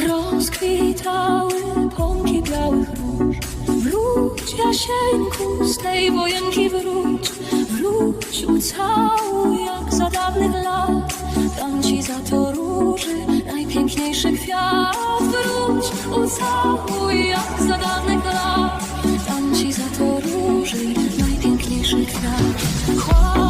Rozkwitały pąki białych róż. Wróć, Jasieńku, z tej wojenki wróć. Wróć, ucałuj jak za dawnych lat. Dam ci za to róży najpiękniejszy kwiat. Wróć, ucałuj jak za dawnych lat. Dam ci za to róży najpiękniejszy kwiat. Kładam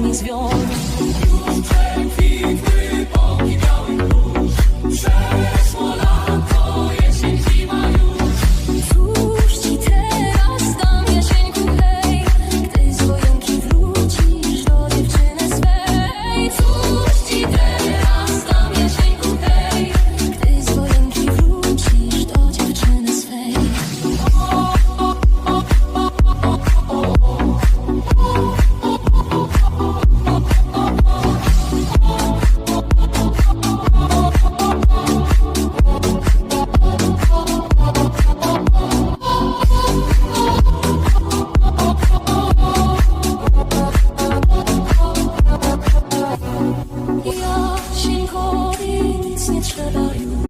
не звезд. You can't keep me. to I?